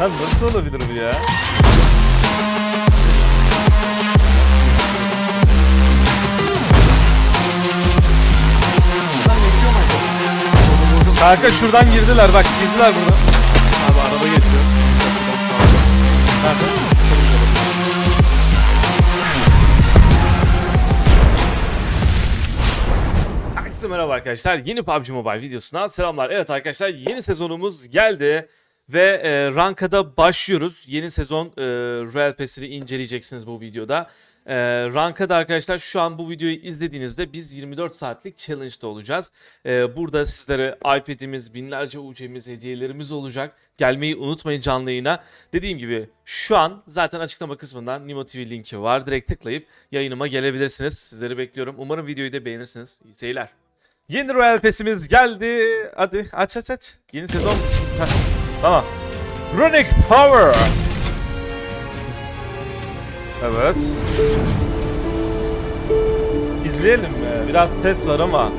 Lan nasıl olabilir bu ya? Kanka şuradan girdiler bak girdiler buradan. Abi araba geçiyor. Nerede? Herkese merhaba arkadaşlar. Yeni PUBG Mobile videosuna selamlar. Evet arkadaşlar yeni sezonumuz geldi. Ve e, Ranka'da başlıyoruz. Yeni sezon e, Royal Pass'ini inceleyeceksiniz bu videoda. E, Ranka'da arkadaşlar şu an bu videoyu izlediğinizde biz 24 saatlik challenge'da olacağız. E, burada sizlere iPad'imiz, binlerce UC'miz, hediyelerimiz olacak. Gelmeyi unutmayın canlı yayına. Dediğim gibi şu an zaten açıklama kısmından Nimo TV linki var. Direkt tıklayıp yayınıma gelebilirsiniz. Sizleri bekliyorum. Umarım videoyu da beğenirsiniz. İyi seyirler. Yeni Royal Pass'imiz geldi. Hadi aç aç aç. Yeni sezon. Tamam. Runic Power. Evet. İzleyelim mi? Biraz ses var ama.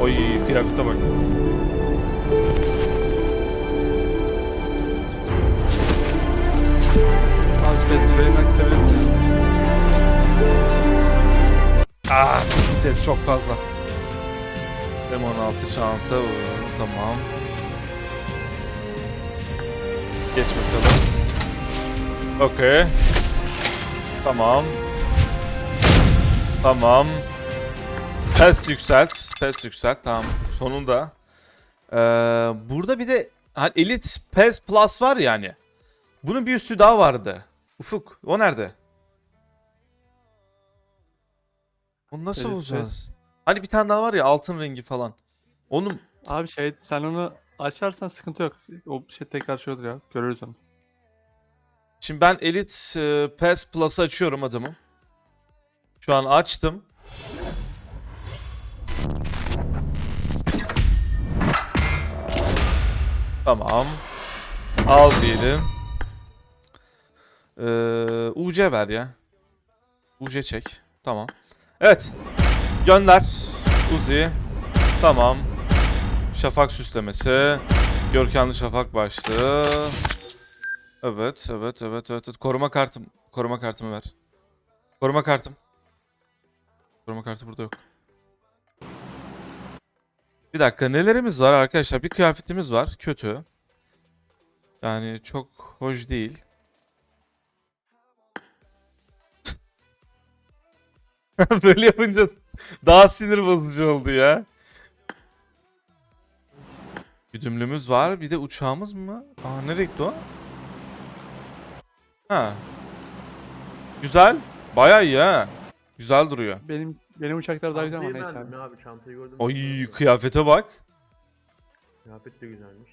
Oy kıyafete bak. Abi. Ah, ses çok fazla. M16 çanta tamam. Geç bakalım. Okey. Tamam. Tamam. Pes yükselt. Pes yükselt. Tamam. Sonunda. Ee, burada bir de hani Elite PES Plus var yani. Bunun bir üstü daha vardı. Ufuk. O nerede? Onu nasıl Elite bulacağız? Hani bir tane daha var ya altın rengi falan. Onun Abi şey sen onu açarsan sıkıntı yok. O şey tekrar şey ya. Görürüz onu. Şimdi ben Elite e, PES Plus'ı açıyorum adamım. Şu an açtım. Tamam. Al diyelim. Ee, UC ver ya. UC çek. Tamam. Evet. Gönder. Uzi. Tamam. Şafak süslemesi. Görkemli şafak başlığı. Evet, evet, evet, evet. evet. Koruma kartım. Koruma kartımı ver. Koruma kartım. Koruma kartı burada yok. Bir dakika nelerimiz var arkadaşlar? Bir kıyafetimiz var. Kötü. Yani çok hoş değil. Böyle yapınca daha sinir bozucu oldu ya. Güdümlümüz var. Bir de uçağımız mı? Aa nereye gitti o? Ha. Güzel. Bayağı iyi ha. Güzel duruyor. Benim benim uçaklar daha güzel ama Çantayı neyse beğendin abi. abi çantayı gördün mü? Ay kıyafete bak. Kıyafet de güzelmiş.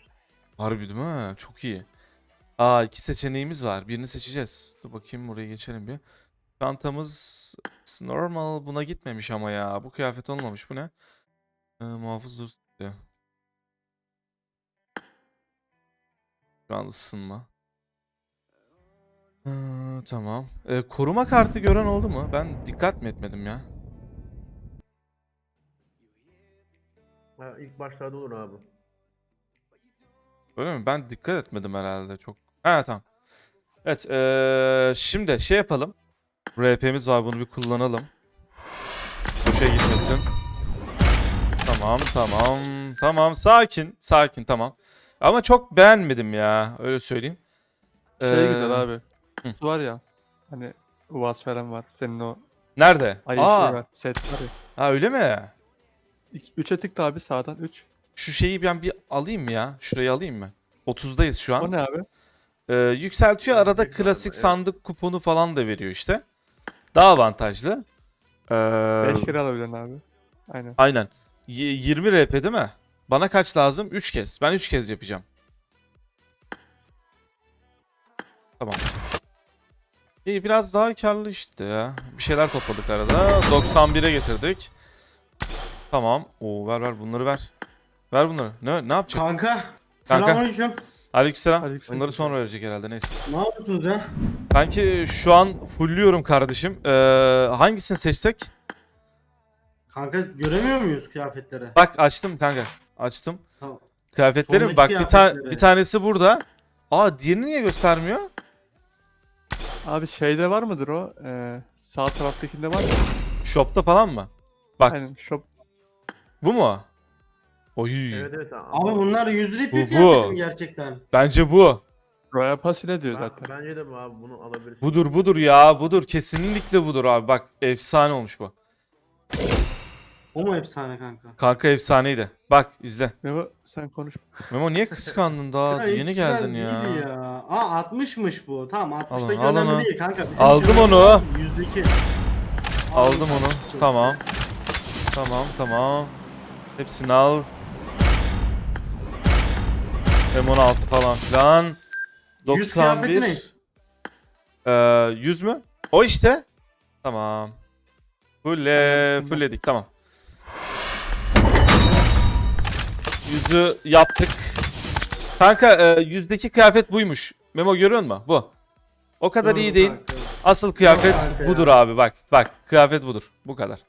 Harbi değil mi? Çok iyi. Aa iki seçeneğimiz var. Birini seçeceğiz. Dur bakayım buraya geçelim bir. Çantamız normal buna gitmemiş ama ya. Bu kıyafet olmamış. Bu ne? Ee, muhafız dur. diyor. Şu an ısınma. Ee, tamam. Ee, koruma kartı gören oldu mu? Ben dikkat mi etmedim ya? Ha, ilk başlarda olur abi. Öyle mi? Ben dikkat etmedim herhalde çok. Ha tamam. Evet ee, şimdi şey yapalım. RP'miz var bunu bir kullanalım. Boşa gitmesin. Tamam tamam tamam sakin sakin tamam. Ama çok beğenmedim ya öyle söyleyeyim. Şey Ee, güzel abi. hı. Var ya. Hani Uvas falan var. Senin o Nerede? ay Aa, şey var. Set var ya. ha öyle mi? 3'e tıkla abi sağdan 3. Şu şeyi ben bir alayım mı ya? Şurayı alayım mı? 30'dayız şu O an. ne abi? Ee, yükseltiyor arada klasik? Evet. sandık kuponu falan da veriyor işte. Daha avantajlı. Ee, 5 kere alabiliyorsun abi. Aynen. Aynen. Y- 20 RP değil mi? Bana kaç lazım? 3 kez. Ben 3 kez yapacağım. Tamam. İyi biraz daha karlı işte ya. Bir şeyler topladık arada. 91'e getirdik. Tamam. Oo ver ver bunları ver. Ver bunları. Ne ne yapacak? Kanka. Kanka. Selamünaleyküm. Aleykümselam. Aleykümselam. Bunları sonra verecek herhalde neyse. Ne yapıyorsunuz ya? Kanki şu an fullüyorum kardeşim. Ee, hangisini seçsek? Kanka göremiyor muyuz kıyafetleri? Bak açtım kanka. Açtım. Tamam. Kıyafetlerim Sondaki bak bir, ta- kıyafetleri. bir tanesi burada. Aa diğerini niye göstermiyor? Abi şeyde var mıdır o? Ee, sağ taraftakinde var mı? Shop'ta falan mı? Bak Aynen shop. bu mu? Oy. Evet evet. Abi bunlar 100 lira Bu- bir bu. gerçekten? Bence bu. Royal Pass ile diyor Ben- zaten. Bence de bu abi bunu alabilirsin. Budur budur ya budur. Kesinlikle budur abi. Bak efsane olmuş bu. O mu efsane kanka? Kanka efsaneydi. Bak izle. Memo sen konuş. Memo niye kıskandın daha? Hiç Yeni güzel geldin ya. değil ya. Aa 60'mış bu. Tamam 60'taki Alın, alın önemli onu. değil kanka. Bizim Aldım için onu. önemli değil, Yüzdeki. Aldım Aldım. onu. Tamam. Tamam tamam. Hepsini al. M16 falan filan. Yüz kıyafeti 91. Ee, 100 mü? O işte. Tamam. Fulle, Tamam, fullledik tamam. Yüzü yaptık. Kanka e, yüzdeki kıyafet buymuş. Memo görüyor musun? Bu. O kadar iyi Doğru değil. kanka. Asıl kıyafet kanka ya. budur abi bak. Bak kıyafet budur. Bu kadar.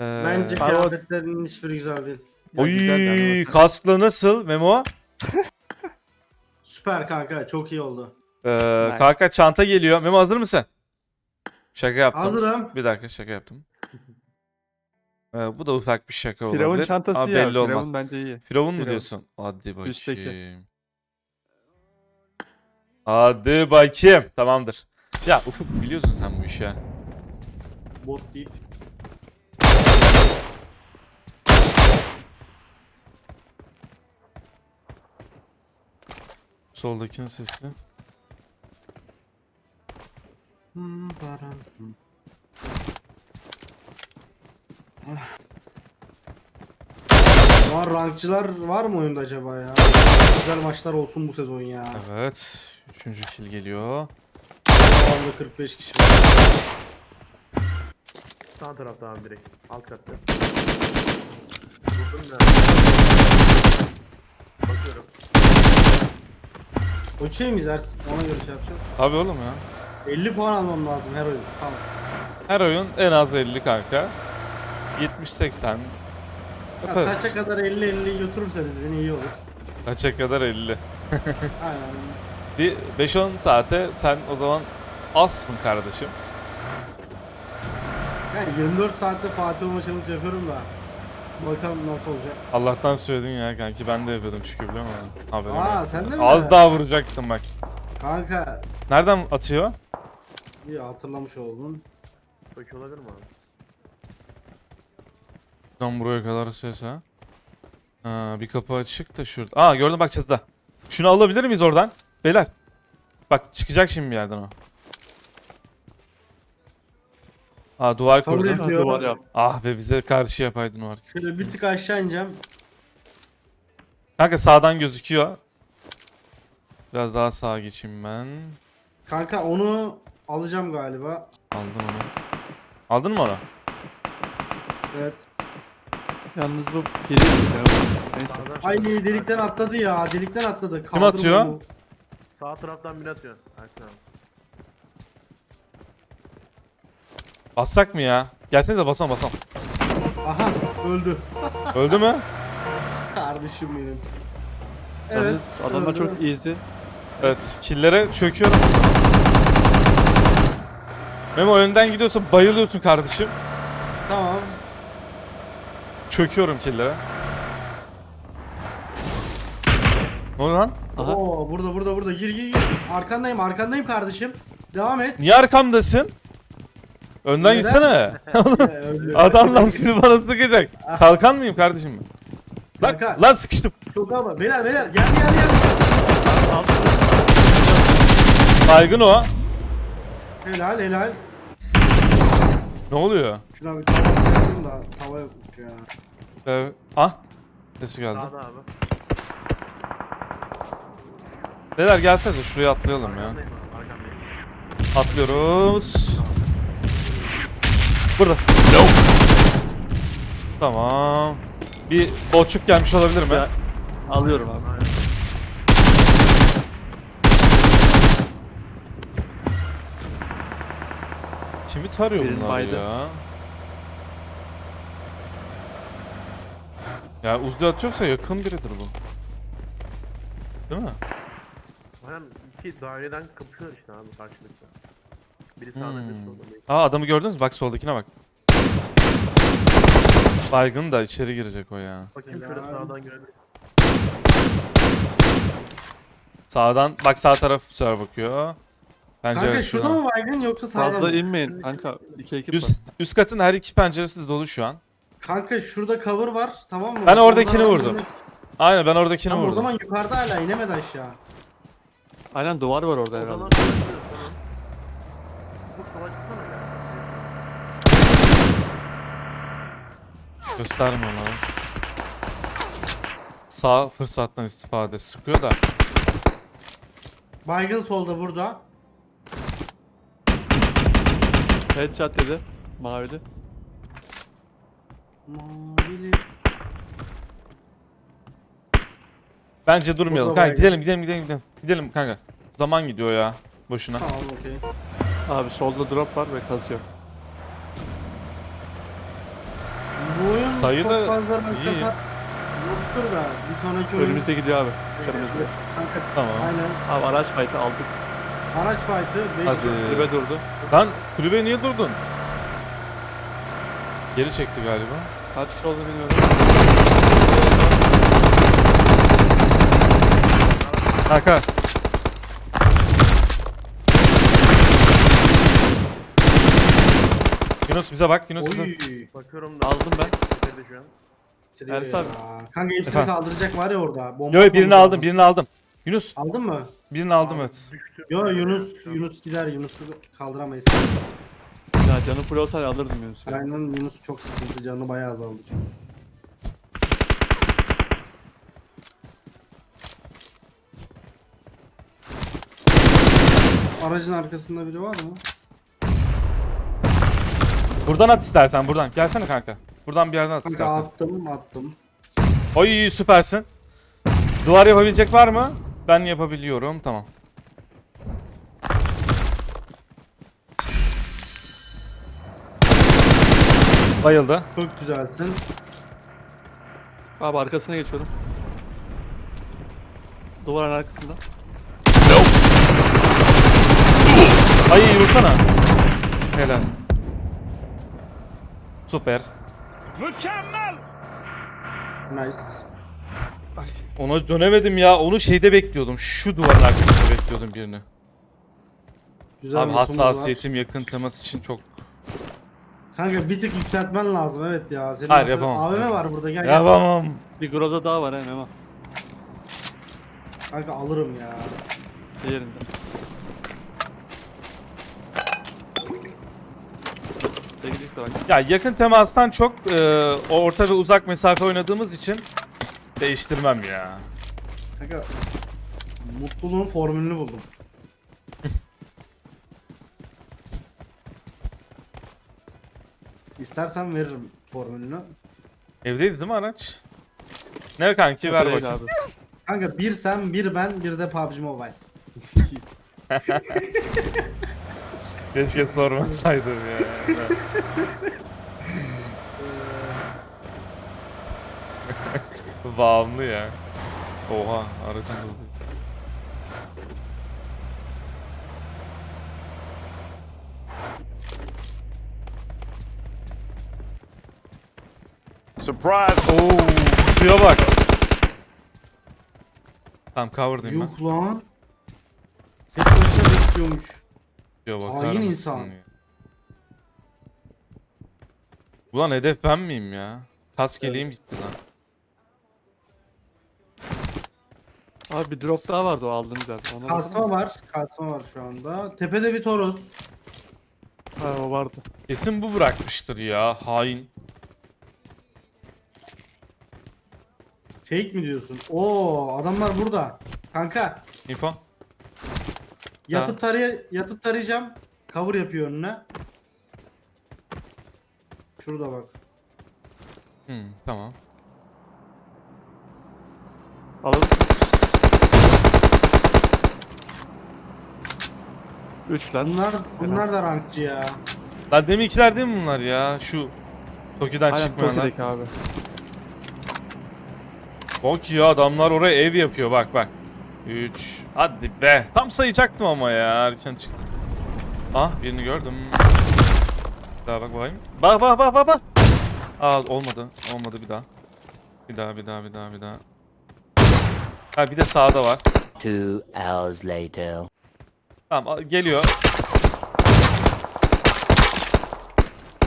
Ee, Bence Abi o- kıyafetlerin hiçbiri güzel değil. Ya yani Oy kasklı nasıl Memo? Süper kanka çok iyi oldu. Ee, Nice. Kanka çanta geliyor. Memo hazır mısın? Şaka yaptım. Hazırım. Bir dakika şaka yaptım. Ee, bu da ufak bir şaka olabilir. Firavun çantası Ama ya. belli Firavun olmaz. bence iyi. Firavun mu Firavun. diyorsun? Hadi bakayım. Üstteki. Hadi bakayım. Tamamdır. Ya Ufuk biliyorsun sen bu işi. ha. Bot deyip. Soldakinin sesi. Hmm, param, hmm. Ah. Var rankçılar var mı oyunda acaba ya? Güzel maçlar olsun bu sezon ya. Evet. Üçüncü kill geliyor. Vallahi 45 kişi var. Sağ tarafta abi direkt. Alt katta. Vurdum ya. Bakıyorum. Okey miyiz Ersin? Ona göre şey yapacağım. Tabii oğlum ya. 50 puan almam lazım her oyun. Tamam. Her oyun en az 50 kanka. 70-80. Ya Yaparız. kaça kadar 50-50 götürürseniz beni iyi olur. Kaça kadar 50. Aynen. Bir 5-10 saate sen o zaman azsın kardeşim. Yani 24 saatte Fatih olma challenge yapıyorum da. Bakalım nasıl olacak. Allah'tan söyledin ya kanki ben de yapıyordum çünkü biliyor musun? Haberim Aa yok. sen de mi? Az daha vuracaktım bak. Kanka Nereden atıyor? iyi hatırlamış oldun. Bakıyor olabilir mi abi? Buradan buraya kadar ses ha. Ha, bir kapı açık da şurada. Aa gördüm bak çatıda. Şunu alabilir miyiz oradan? Beyler. Bak çıkacak şimdi bir yerden o. Aa duvar Kabul duvar yap. Ah be bize karşı yapaydın o artık. Şöyle bir tık aşağı ineceğim. Kanka sağdan gözüküyor. Biraz daha sağa geçeyim ben. Kanka onu alacağım galiba. Aldım onu. Aldın mı onu? Evet. Yalnız bu free ya. Neyse. Ay delikten atladı ya. Delikten atladı. Kim Kaldırma atıyor? onu. Sağ taraftan biri atıyor. Ersin abi. Bassak mı ya? Gelsenize basalım basalım. Aha öldü. Öldü mü? Kardeşim benim. Evet. Yalnız adamlar öldü. çok easy. Evet, killere çöküyorum. Memo önden gidiyorsa bayılıyorsun kardeşim. Tamam. Çöküyorum killere. Ne oluyor lan? Aha. Oo burada burada burada gir gir gir. Arkandayım arkandayım kardeşim. Devam et. Niye arkamdasın? Önden Neden? gitsene. Ee, öldü. Adamlar film bana sıkacak. Kalkan mıyım kardeşim ben? Lan, Kanka. lan sıkıştım. Çok ama. Beyler beyler gel gel gel. Baygın o. Helal helal. Ne oluyor? Şuna bir tava da tava yokmuş ya. Ee, ah. Sesi geldi. Sağda abi. Beyler gelsenize şuraya atlayalım ya. Arkandayım abi. Arkandayım. Atlıyoruz. Burada. Tamam. Bir boçuk gelmiş olabilir mi? Ya, alıyorum abi. Aynen. Kimi tarıyor Birini bunlar baydı. ya? Ya uzun atıyorsa yakın biridir bu. Değil mi? Aynen iki daireden kapışıyorlar işte abi karşılıklı. Biri sağda biri Hmm. solda. değil. Aa adamı gördünüz mü? Bak soldakine bak. Baygın da içeri girecek o ya. Bakayım şöyle sağdan görelim. Sağdan bak sağ taraf sefer bakıyor. Pencere Kanka şurada mı baygın yoksa sağda Fazla mı? inmeyin kanka. İki ekip var. Üst, üst katın her iki penceresi de dolu şu an. Kanka şurada cover var tamam mı? Ben oradakini Oradan- vurdum. Aynen ben oradakini Tamam, o vurdum. zaman yukarıda hala inemedi aşağı. Aynen duvar var orada herhalde. savaşıyoruz tamam. Bu ya. Gösterme onu. Sağ fırsattan istifade sıkıyor da. Baygın solda burada. Headshot dedi. Mavili. Mavili. Bence durmayalım. Kanka gidelim gidelim gidelim gidelim. Gidelim kanka. Zaman gidiyor ya. Boşuna. Tamam okey. Abi solda drop var ve kasıyor. Bu oyun Sayı çok da fazla rank iyi. yoktur da bir sonraki oyun. Önümüzde gidiyor abi. Önümüzde. Kanka Tamam. aynen. Abi araç fight'ı aldık. Araç fight'ı 5 Hadi. Kulübe durdu. Lan kulübe niye durdun? Geri çekti galiba. Kaç kişi olduğunu bilmiyorum. Kanka. Yunus bize bak. Yunus bize. Oy. Bakıyorum da. Aldım ben. Bitirdi şu an. Siliyor Ersin ya. abi. Kanka hepsini Efendim? kaldıracak var ya orada. Bomba Yo birini aldım lazım. birini aldım. Yunus Aldın mı? birini aldım evet. Düştü. Yo Yunus Yunus gider Yunus'u kaldıramayız. Ya canı full olsaydı alırdım Yunus'u. Aynen Yunus çok sıkıntı canı bayağı azaldı çünkü. Aracın arkasında biri var mı? Buradan at istersen buradan. Gelsene kanka. Buradan bir yerden at Kanka istersen. attım attım. Oy süpersin. Duvar yapabilecek var mı? Ben yapabiliyorum. Tamam. Bayıldı. Çok güzelsin. Abi arkasına geçiyorum. Duvarın arkasında. Ay vursana. Helal. Süper. Nice. Ona dönemedim ya. Onu şeyde bekliyordum. Şu duvarın arkasında bekliyordum birini. Güzel Abi hassasiyetim yakın temas için çok... Kanka bir tık yükseltmen lazım evet ya. Senin Hayır, yapamam. AVM var burada gel gel. Yapamam. Bir groza daha var he Memo. Kanka alırım ya. Diğerinde. Sevgili bak. Ya yakın temastan çok e, orta ve uzak mesafe oynadığımız için değiştirmem ya. Kanka mutluluğun formülünü buldum. İstersen veririm formülünü. Evdeydi değil mi araç? Ne kanki ver bakayım. abi. Kanka bir sen, bir ben, bir de PUBG Mobile. Keşke sormasaydım ya. Bağımlı ya. Oha aracın durdu. Surprise! Oo, suya bak. Tamam cover'dayım ben. Yuh lan. Tek başına bekliyormuş. Suya bakar Hain mısın insan. ya? Ulan hedef ben miyim ya? Kas geleğim gitti lan. Abi bir drop daha vardı o aldığımız zaten. Ona Kasma bakalım. var. Kasma var şu anda. Tepede bir Toros. Ha o vardı. Kesin bu bırakmıştır ya hain. Fake mi diyorsun? Oo adamlar burada. Kanka Info. yatıp taraya yatıp tarayacağım. Cover yapıyor önüne. Şurada bak. Hmm, tamam. Alalım. 3 lan. Bunlar bunlar da rankçı ya. Lan deminkiler değil mi bunlar ya? Şu Toki'den Aynen çıkmayanlar. Toki'deki abi. Bak ya adamlar oraya ev yapıyor bak bak. 3. Hadi be. Tam sayacaktım ama ya. Erken çıktı. Ah birini gördüm. Bir daha bak bakayım. Bak bak bak bak bak. Aa olmadı. Olmadı bir daha. Bir daha bir daha bir daha bir daha. Ha bir de sağda var. Two hours later. Tamam geliyor.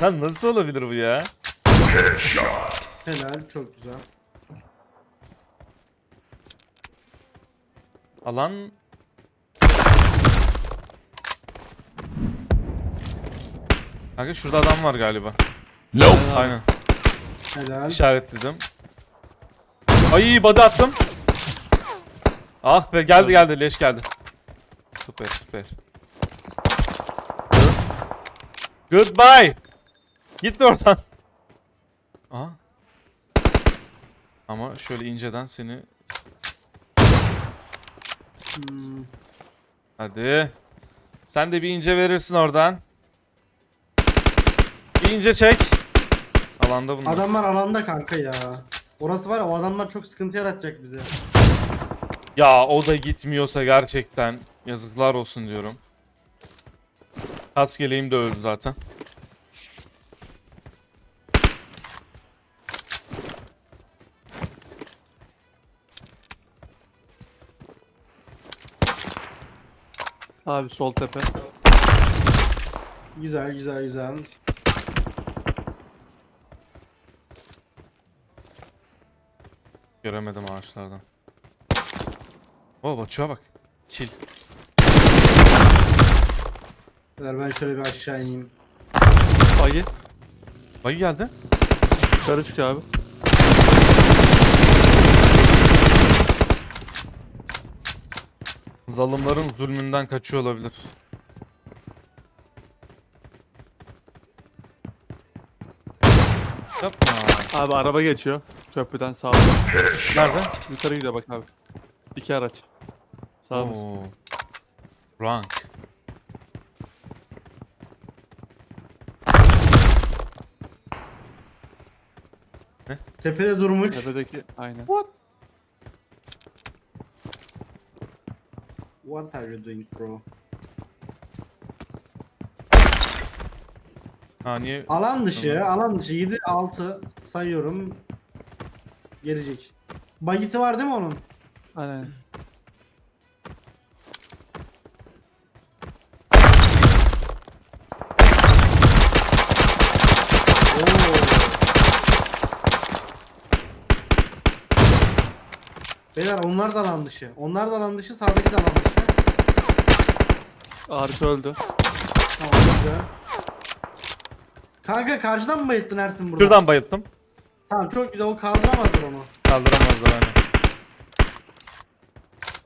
Lan nasıl olabilir bu ya? Helal çok güzel. Alan Kanka şurada adam var galiba. Aynen. Helal. İşaretledim. Ay body attım. Ah be geldi geldi leş geldi. Süper süper. Goodbye. Git oradan. Aha. Ama şöyle inceden seni Hmm, Hadi. Sen de bir ince verirsin oradan. Bir ince çek. Alanda bunlar. Adamlar alanda kanka ya. Orası var ya o adamlar çok sıkıntı yaratacak bize. Ya o da gitmiyorsa gerçekten yazıklar olsun diyorum. Kas geleğim de öldü zaten. Abi sol tepe. Güzel güzel güzel. Göremedim ağaçlardan. Oo Batu'ya bak. Kill. Beyler ben şöyle bir aşağı ineyim. Bagi. Bayı geldi. Yukarı çıkıyor abi. Zalimlerin zulmünden kaçıyor olabilir. Yapma. Abi araba geçiyor. Köprüden sağa. Nerede? Yukarı gidiyor bak abi. İki araç. Sağımız. Oo. Rank. Tepede durmuş. Tepedeki aynen. What are you doing bro? Ha niye? Alan dışı, Tamam. alan dışı 7 6 sayıyorum. Gelecek. Bagisi var değil mi onun? Aynen. Beyler onlar da alan dışı. Onlar da alan dışı, sağdaki de alan dışı. Arka öldü. Tamam güzel. Kanka karşıdan mı bayılttın Ersin burada? Şuradan bayılttım. Tamam çok güzel o kaldıramazdır onu. Kaldıramazlar hani.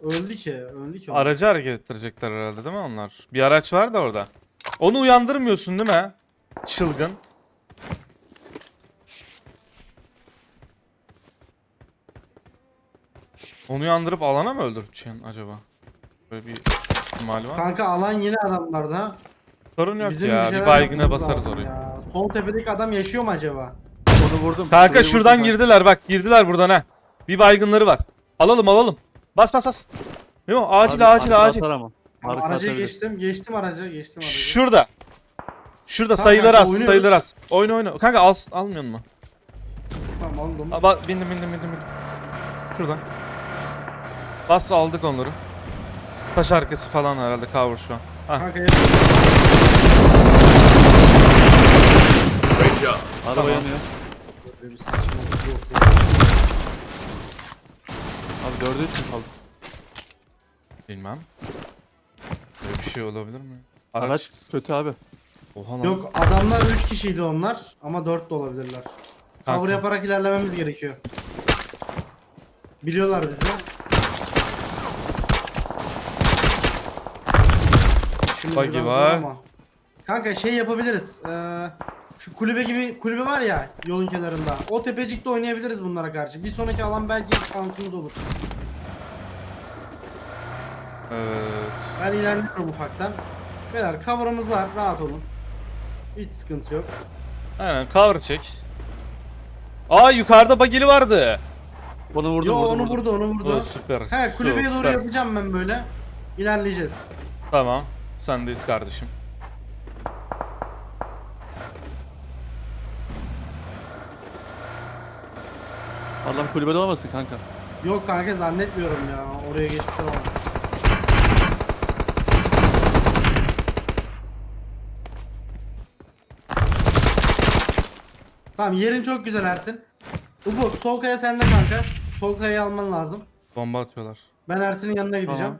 Öldü ki, öldü ki. Aracı hareket ettirecekler herhalde değil mi onlar? Bir araç var da orada. Onu uyandırmıyorsun değil mi? Çılgın. Onu uyandırıp alana mı öldüreceksin acaba? Böyle bir ihtimali var? Kanka alan yeni adamlarda. Sorun yok Bizim ya. şeyler Bir baygına yapmamız basarız lazım orayı. ya. Sol tepedeki adam yaşıyor mu acaba? Onu vurdum. Kanka Şurayı şuradan vurdum ben. girdiler bak. Girdiler buradan ha. Bir baygınları var. Alalım alalım. Bas bas bas. Yok acil Abi, acil arka acil. atar ama. Arka Araca atabilir. geçtim, geçtim araca, geçtim araca. Şurada. Şurada Tamam sayılar kanka, az, oynuyoruz. sayılar az. Oyna oyna. Kanka al, almıyor mu? Tamam aldım. Aa, bak bindim bindim bindim bindim. Şuradan. Bas aldık onları. Taş arkası falan herhalde cover şu an. Kanka Araba Tamam. yanıyor. Böyle bir saçmalık yok ya. Abi dördü üç mü kaldı? Bilmem. Böyle bir şey olabilir mi? Araç. Araç kötü abi. Oha lan. Yok adamlar 3 kişiydi onlar ama 4 de olabilirler. Kanka. Cover yaparak ilerlememiz gerekiyor. Biliyorlar bizi. Şimdi Buggy var. ama. Kanka şey yapabiliriz. Ee, şu kulübe gibi kulübe var ya yolun kenarında. O tepecikte oynayabiliriz bunlara karşı. Bir sonraki alan belki şansımız olur. Evet. Ben ilerliyorum ufaktan. Beyler cover'ımız var rahat olun. Hiç sıkıntı yok. Aynen cover çek. Aa yukarıda bagili vardı. Onu vurdum Yo vurdum, onu vurdum. vurdu onu vurdu. O süper. He kulübeye doğru süper. yapacağım ben böyle. İlerleyeceğiz. Tamam. Sendeyiz kardeşim. Adam kulübede olmasın kanka. Yok kanka zannetmiyorum ya. Oraya geçmiş olamaz. Tamam yerin çok güzel Ersin. Ufuk sol kaya sende kanka. Sol kayayı alman lazım. Bomba atıyorlar. Ben Ersin'in yanına gideceğim.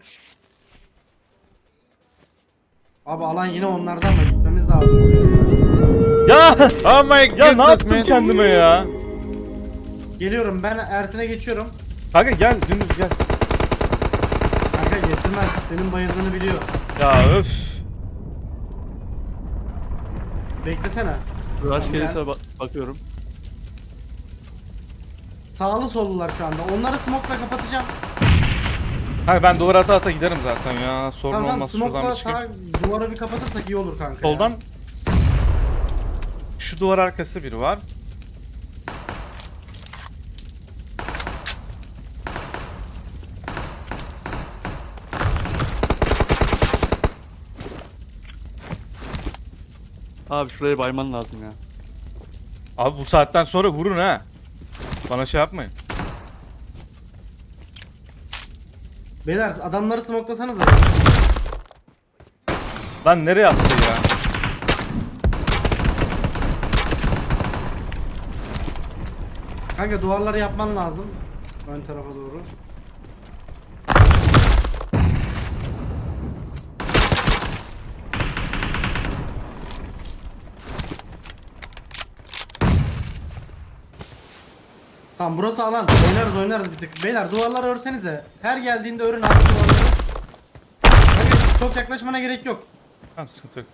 Abi alan yine onlardan mı gitmemiz lazım oraya. Ya! Oh my Ya ne yaptım kendime ya? Geliyorum ben Ersin'e geçiyorum. Kanka gel dümdüz gel. Kanka getirmez. Senin bayıldığını biliyor. Ya öf. Beklesene. Rush gelirse gel. ba- bakıyorum. Sağlı sollular şu anda. Onları smoke'la kapatacağım. Hayır ben duvar ata ata giderim zaten ya. Sorun Tamam tamam olmaz şuradan smoke'la bir çıkayım. sağa duvarı bir kapatırsak iyi olur kanka. ya. Soldan şu duvar arkası biri var. Abi şurayı bayman lazım ya. Abi bu saatten sonra vurun ha. Bana şey yapmayın. Beyler adamları smoklasanız Lan nereye attı ya? Kanka duvarları yapman lazım. Ön tarafa doğru. Tamam burası alan. Oynarız oynarız bir tık. Beyler duvarları örsenize. Her geldiğinde örün abi duvarları. Kanka çok yaklaşmana gerek yok. Tamam sıkıntı yok.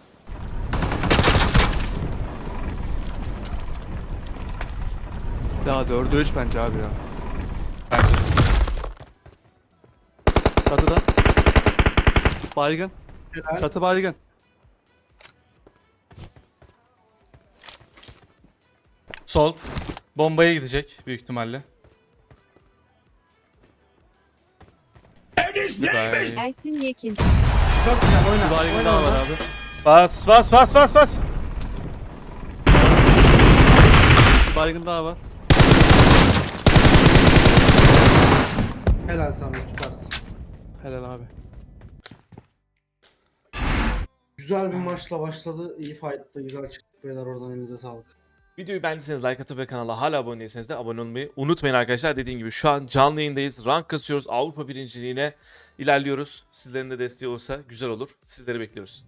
Ya 4'e 3 bence abi ya. Bence de. Çatıda. Baygın. Helal. Çatı baygın. Sol. Bombaya gidecek büyük ihtimalle. Güzel. Ersin Yekin. Çok güzel oyna. Baygın oyna daha var abi. Bas bas bas bas bas. Baygın daha var. Helal sana süpersin. Helal abi. Güzel bir maçla başladı. İyi fight'ta güzel çıktık beyler oradan elinize sağlık. Videoyu beğendiyseniz like atıp ve kanala hala abone değilseniz de abone olmayı unutmayın arkadaşlar. Dediğim gibi şu an canlı yayındayız. Rank kasıyoruz. Avrupa birinciliğine ilerliyoruz. Sizlerin de desteği olsa güzel olur. Sizleri bekliyoruz.